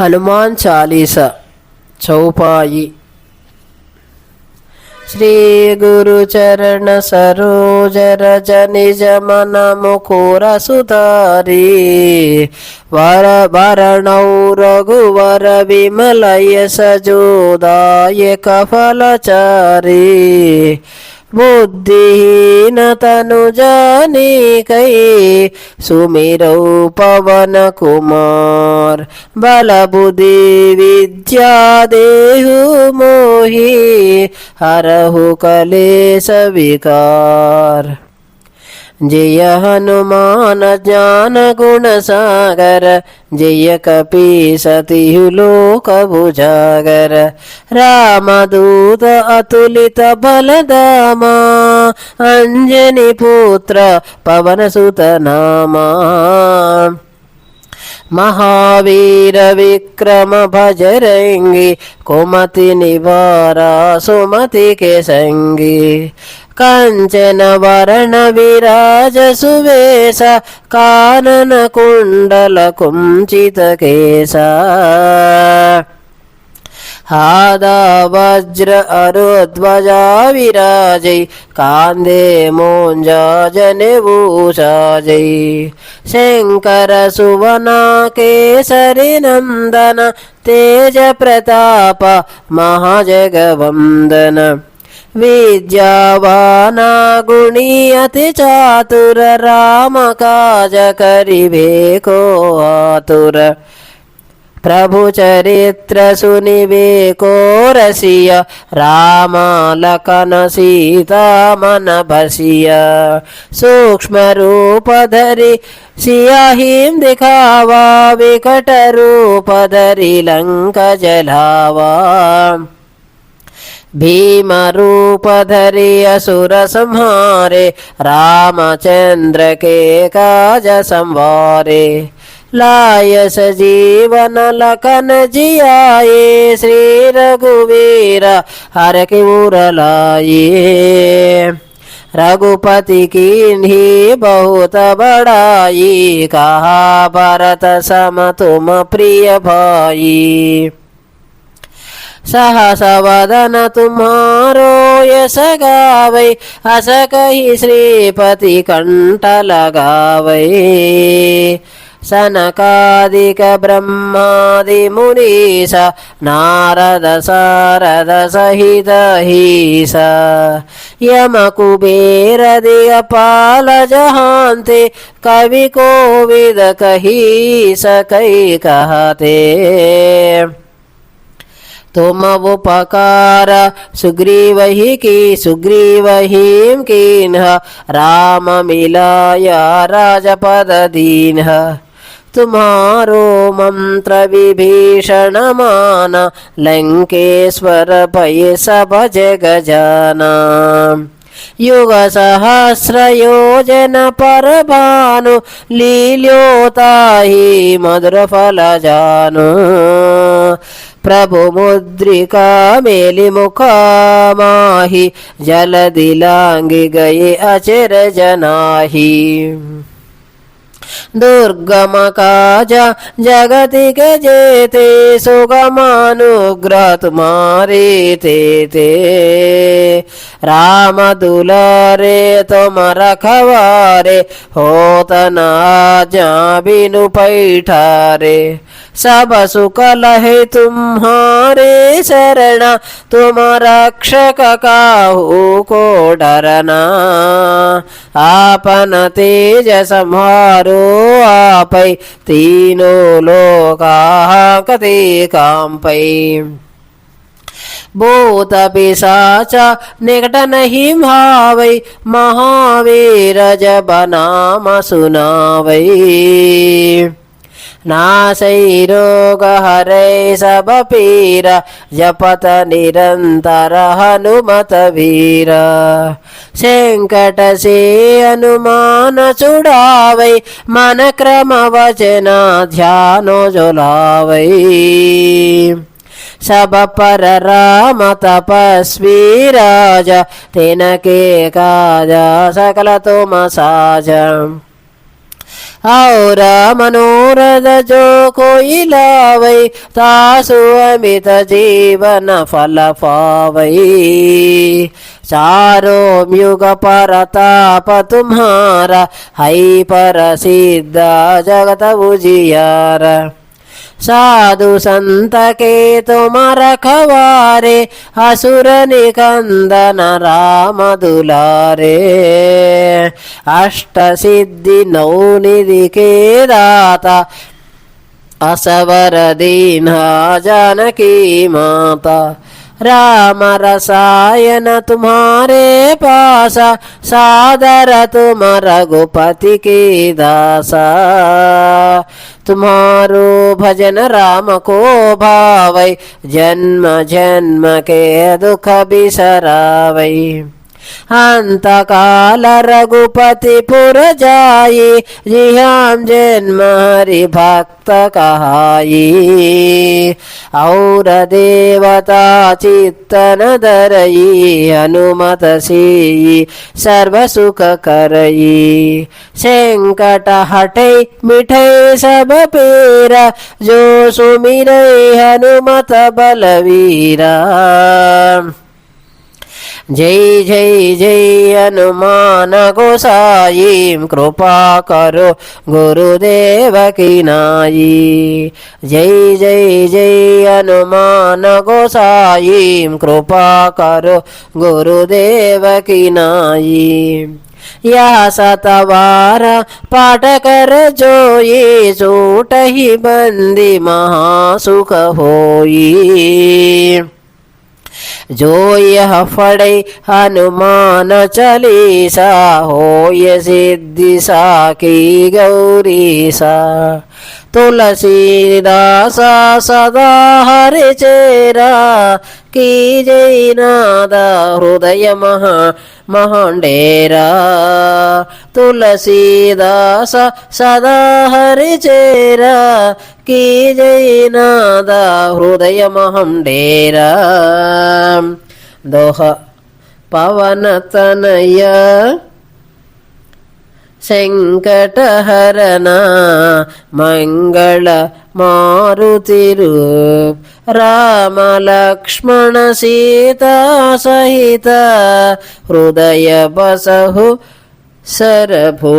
హనుమాన్ చాలీస చౌపాయి. శ్రీ గురు చరణ సరోజ రజ నిజ మన ముకుర సుతారి వర వరణౌ రఘువర విమలయ సజోదాయక ఫలచారి बुद्धिहीन तनु जाने कहे, सुमिरौ पवन कुमार। बल बुद्धि विद्या देहु मोही, हरहु कलेश विकार। జయ హనుమాన జ్ఞాన గుణ సాగర జయ కపీ సతిలోక రామదూత అతులిత బలదామా అంజని పుత్ర పవన సుత నామా. మహావీర విక్రమ భజరంగి కుమతి నివారా సుమతి కే సంగి काञ्चनवरणविराजसुवेश काननकुण्डलकुञ्चितकेश हादा वज्र अरुध्वजा विराजै कान्दे मोञ्जाजनिभूषाजै शङ्कर सुवना केसरि नन्दन तेजप्रताप महाजगवन्दन विद्यावाना गुणी अति चातुर राम काज करिबे को आतुर। प्रभु चरित्र सुनिबे को रसिया राम लखन सीता मन भसिया सूक्ष्म रूप धरि सियाहिम दिखावा विकट रूप धरि लंक जलावा भीमरूपधरि असुर संहारे रामचन्द्र के काज संवारे लाय सजीवन लखन जियाए श्री रघुवीर हर के लाए रघुपति की बहुत बड़ाई कहा भरत सम तुम प्रिय भाई। सहस वदन तुम्हारो यस गावै हस कही श्रीपति कंठ लगावै सनकादिक ब्रह्मादि मुनीश नारद सारद सहित हीस यम कुबेर दिगपाल जहान्ते कवि कोविद कही सकै कहते तुम उपकार सुग्रीव ही की सुग्रीव हीम कीन्ह राम मिलाया राजपद दीन्ह तुम्हारो मंत्र विभीषण मान लंकेश्वर पय सब जग जाना युग सहस्र योजन पर भानु लील्योताहि मधुर फल जानु ಪ್ರಭುಮುದ್ರಿಕಾ ಮೇಲಿ ಮುಖಾಮಾಹಿ ಜಲದಿ ಲಾಂಗಿ ಗಯೆ ಅಚರ ಜನಾಹಿ जनाही दुर्गम काज जगति के जेते सुगमानुग्रह तुम्हारे ते ते राम दुलारे तुम रखवारे होत न जा बिनु पैठारे सब सुख लहे तुम्हारे शरण तुम रक्षक काहू को डरना आपन तेज संहारो आपै तीनों लोका कते कांपै भूत पिशाच निकट नहीं भावै महावीर जब नाम सुनावै नासै रोग हरै सब पीर जपत निरंतर हनुमत वीर संकट से अनुमान छुड़ावै मन क्रम वचन ध्यान जुलावै सब पर राम तपस्वी राजा तिनके काजा सकल तुम साजा औरा मनोरथ जो कोई लावै तासु अमित जीवन फल पावै चारो युग परताप तुम्हारा है पर सिद्ध जगत उजियारा साधु संत के तुम रखवारे असुर निकंदन राम दुलारे अष्ट सिद्धि नौ निधि के दाता असवर दीन्हा जानकी माता राम रसायन तुम्हारे पासा सादर तुम रघुपति के दासा तुम्हारो भजन राम को भावै जन्म जन्म के दुख बिसरावै अन्तकाल रघुपतिपुरजायि जिहां जैन् मारि भक्त कहायि और देवता चित्त दरयि हनुमत सिरि सर्व सुख सब पेरा जो सुमिनै हनुमत बलवीरा। जय जय जय हनुमान गोसाई कृपा करो गुरुदेव की नाई जय जय जय हनुमान गोसाई कृपा करो गुरुदेव की नाई यह सतवार पाठ कर जो ये सूट ही बंदी महासुख होई જોય હફળે હનુમાન ચાલીસા હોય સિદ્ધિ સાખી ગૌરીસા. తులసీదాసా సదా హరి చేరా హరిచేరా కీజైనాద హృదయ మహా మహాండేరా తులసీదాస సదా హరి చేరా హరిచేరా కీజైనాద హృదయ మహండేరా దోహ పవన తనయ్యా శంకటహరణ మంగళ మారుతిరు. రామ లక్ష్మణ సీతా సహిత హృదయ బసహు సరభూ.